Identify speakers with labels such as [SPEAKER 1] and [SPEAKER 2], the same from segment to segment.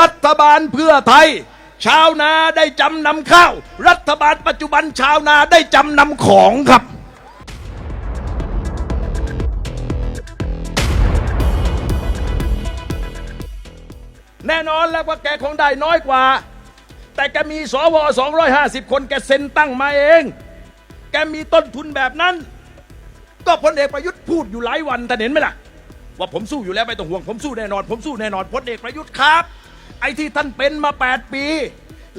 [SPEAKER 1] รัฐบาลเพื่อไทย ชาวนาได้จำนำข้าว รัฐบาลปัจจุบันชาวนาได้จำนำของครับแน่นอนแล้วว่าแกคงได้น้อยกว่า แต่แกมีสว250 คนแกเซ็นตั้งมาเอง แกมีต้นทุนแบบนั้น ก็พลเอกประยุทธ์พูดอยู่หลายวันท่านเห็นไหมล่ะ ว่าผมสู้อยู่แล้วไม่ต้องห่วงผมสู้แน่นอน ผมสู้แน่นอนพลเอกประยุทธ์ครับ ไอ้ที่ท่านเป็นมา 8 ปี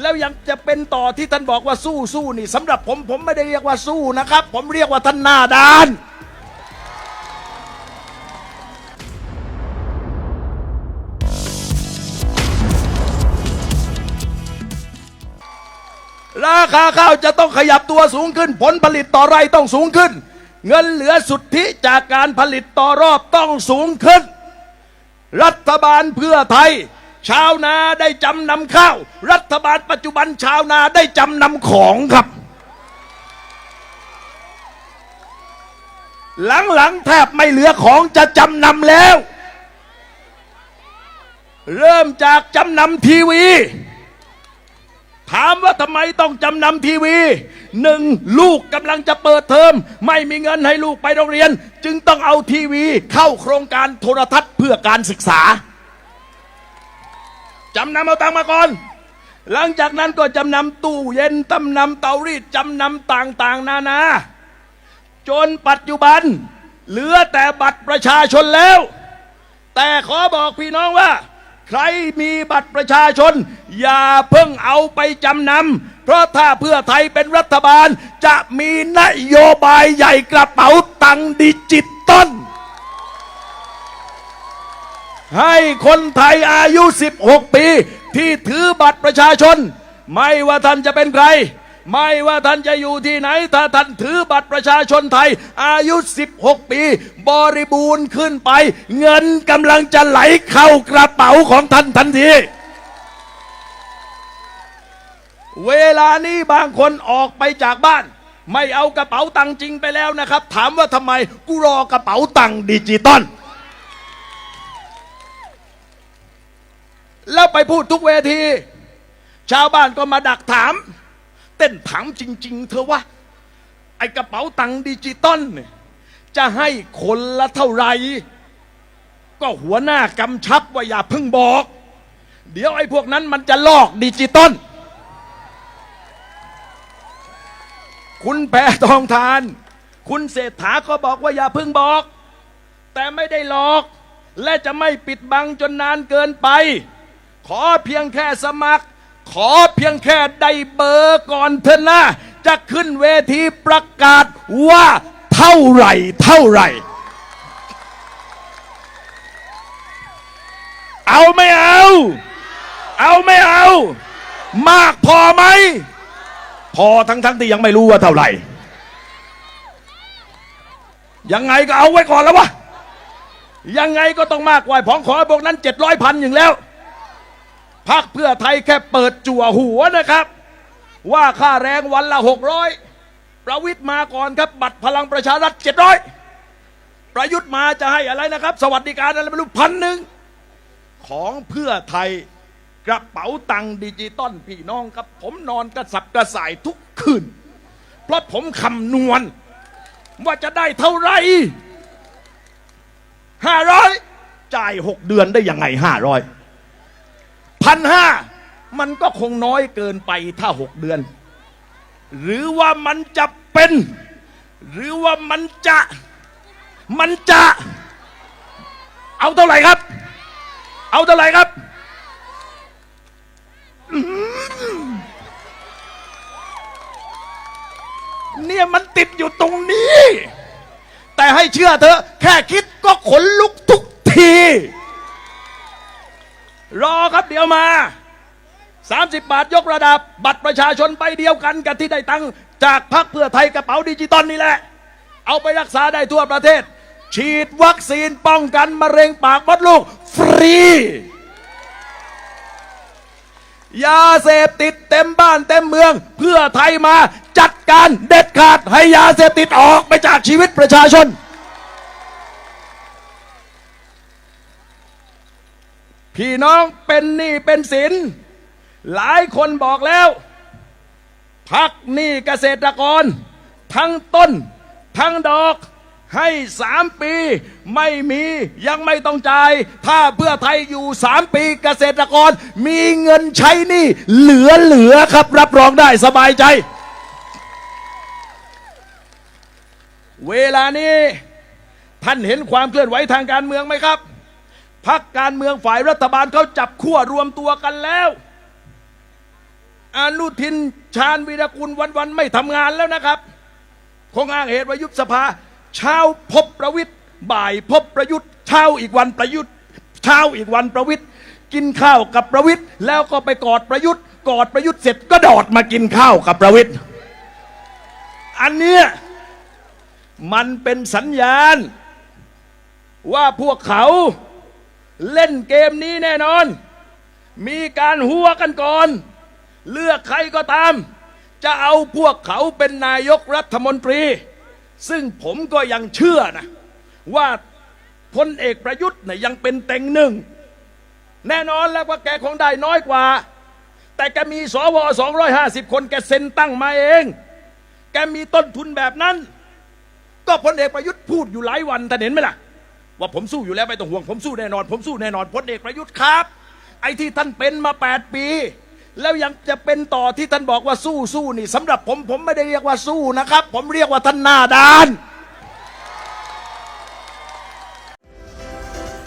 [SPEAKER 1] แล้วยังจะเป็นต่อที่ท่านบอกว่าสู้สู้นี่สำหรับผมผมไม่ได้เรียกว่าสู้นะครับ ผมเรียกว่าท่านหน้าด้านราคาข้าวจะต้องขยับตัวสูงขึ้น ผลผลิตต่อไร่ต้องสูงขึ้น เงินเหลือสุทธิจากการผลิตต่อรอบต้องสูงขึ้น รัฐบาลเพื่อไทย ชาวนาได้จำนำข้าว รัฐบาลปัจจุบันชาวนาได้จำนำของครับ หลังๆแทบไม่เหลือของจะจำนำแล้ว เริ่มจากจำนำทีวี ถามว่าทำไมต้องจำนำทีวีหนึ่งลูกกำลังจะเปิดเทอม ไม่มีเงินให้ลูกไปโรงเรียน จึงต้องเอาทีวีเข้าโครงการโทรทัศน์เพื่อการศึกษา จำนำเอาตังมาก่อน หลังจากนั้นก็จำนำตู้เย็นจำนำเตารีดจำนำต่างๆ นานา จนปัจจุบัน เหลือแต่บัตรประชาชนแล้ว แต่ขอบอกพี่น้องว่า ใครมีบัตรประชาชน อย่าเพิ่งเอาไปจำนำเพราะถ้าเพื่อไทยเป็นรัฐบาล จะมีนโยบายใหญ่กระเป๋าตังดิจิตอล ให้คนไทยอายุ 16 ปี ที่ถือบัตรประชาชน ไม่ว่าท่านจะเป็นใคร ไม่ว่าท่านจะอยู่ที่ไหน ถ้าท่านถือบัตรประชาชนไทย อายุ 16 ปี บริบูรณ์ขึ้นไป เงินกำลังจะไหลเข้ากระเป๋าของท่านทันทีเวลานี้บางคนออกไปจากบ้าน ไม่เอากระเป๋าตังค์จริงไปแล้วนะครับ ถามว่าทำไมกูรอกระเป๋าตังค์ดิจิตอล แล้วไปพูดทุกเวที ชาวบ้านก็มาดักถาม เต้นถามจริง ๆ เธอว่า ไอกระเป๋าตังค์ดิจิตอลเนี่ยจะให้คนละเท่าไหร่ก็หัวหน้ากำชับว่าอย่าเพิ่งบอก เดี๋ยวไอ้พวกนั้นมันจะลอกดิจิตอลคุณแพทองทาน คุณเศรษฐาก็บอกว่าอย่าเพิ่งบอก แต่ไม่ได้หลอก และจะไม่ปิดบังจนนานเกินไป ขอเพียงแค่สมัคร ขอเพียงแค่ได้เบอร์ก่อนเถอะนะ จะขึ้นเวทีประกาศว่าเท่าไหร่เท่าไหร่ เอาไม่เอา เอาไม่เอา มากพอไหม พอทั้งทั้งๆที่ยังไม่รู้ว่าเท่าไหร่ ยังไงก็เอาไว้ก่อนแล้ววะ ยังไงก็ต้องมากกว่าของขอพวกนั้นเจ็ดร้อยพันอย่างแล้ว พักเพื่อไทยแค่เปิดจั่วหัวนะครับ ว่าค่าแรงวันละหกร้อยประวิทย์มาก่อนครับ บัตรพลังประชารัฐเจ็ดร้อยประยุทธ์มาจะให้อะไรนะครับ สวัสดิการอะไรไม่รู้พันหนึ่งของเพื่อไทยกระเป๋าตังดิจิตอลพี่น้องครับ ผมนอนกระสับกระส่ายทุกคืน เพราะผมคำนวณ ว่าจะได้เท่าไหร่ห้าร้อยจ่ายหกเดือนได้ยังไงห้าร้อย พันห้ามันก็คงน้อยเกินไปถ้าหกเดือน หรือว่ามันจะเป็น หรือว่ามันจะ มันจะ เอาเท่าไหร่ครับ เอาเท่าไหร่ครับเนี่ยมันติดอยู่ตรงนี้ แต่ให้เชื่อเถอะ แค่คิดก็ขนลุกทุกที รอครับเดี๋ยวมา 30 บาทยกระดับ บัตรประชาชนใบเดียวกันกับที่ได้ตังค์จากพรรคเพื่อไทยกระเป๋าดิจิตอลนี่แหละ เอาไปรักษาได้ทั่วประเทศ ฉีดวัคซีนป้องกันมะเร็งปากมดลูก ฟรี ยาเสพติดเต็มบ้านเต็มเมือง เพื่อไทยมาจัดการเด็ดขาดให้ยาเสพติดออกไปจากชีวิตประชาชน พี่น้องเป็นหนี้เป็นสิน หลายคนบอกแล้ว พักหนี้เกษตรกร ทั้งต้น ทั้งดอกให้สามปีไม่มียังไม่ต้องจ่าย ถ้าเพื่อไทยอยู่สามปีเกษตรกร มีเงินใช้หนี้เหลือเหลือๆครับรับรองได้สบายใจ เวลานี้ท่านเห็นความเคลื่อนไหวทางการเมืองไหมครับ พักการเมืองฝ่ายรัฐบาลเขาจับขั้วรวมตัวกันแล้วอนุทินชาญวีรกุลวันๆไม่ทำงานแล้วนะครับคงอ้างเหตุว่ายุบสภา เช้าพบประวิทย์บ่ายพบประยุทธ์เช้าอีกวันประยุทธ์เช้าอีกวันประวิทย์กินข้าวกับประวิทย์แล้วก็ไปกอดประยุทธ์กอดประยุทธ์เสร็จก็ดอดมากินข้าวกับประวิทย์อันเนี้ยมันเป็นสัญญาณ ว่าพวกเขา เล่นเกมนี้แน่นอน มีการหัวกันก่อน เลือกใครก็ตาม จะเอาพวกเขาเป็นนายกรัฐมนตรี ซึ่งผมก็ยังเชื่อนะ ว่าพลเอกประยุทธ์เนี่ยยังเป็นเต็งหนึ่ง แน่นอนแล้วว่าแกคงได้น้อยกว่า แต่แกมีสว250 คนแกเซ็นตั้งมาเอง แกมีต้นทุนแบบนั้น ก็พลเอกประยุทธ์พูดอยู่หลายวันท่เห็นไหมล่ะ ว่าผมสู้อยู่แล้วไม่ต้องห่วง ผมสู้แน่นอน ผมสู้แน่นอนพลเอกประยุทธ์ครับ ไอ้ที่ท่านเป็นมา 8 ปี แล้วยังจะเป็นต่อที่ท่านบอกว่าสู้สู้นี่สำหรับผมผมไม่ได้เรียกว่าสู้นะครับ ผมเรียกว่าท่านหน้าด้าน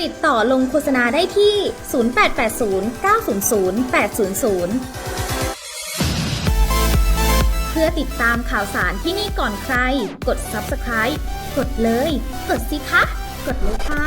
[SPEAKER 2] ติดต่อลงโฆษณาได้ที่ 0880 900 800เพื่อติดตามข่าวสารที่นี่ก่อนใคร กด subscribe กดเลย กดสิคะ กดเลยค่ะ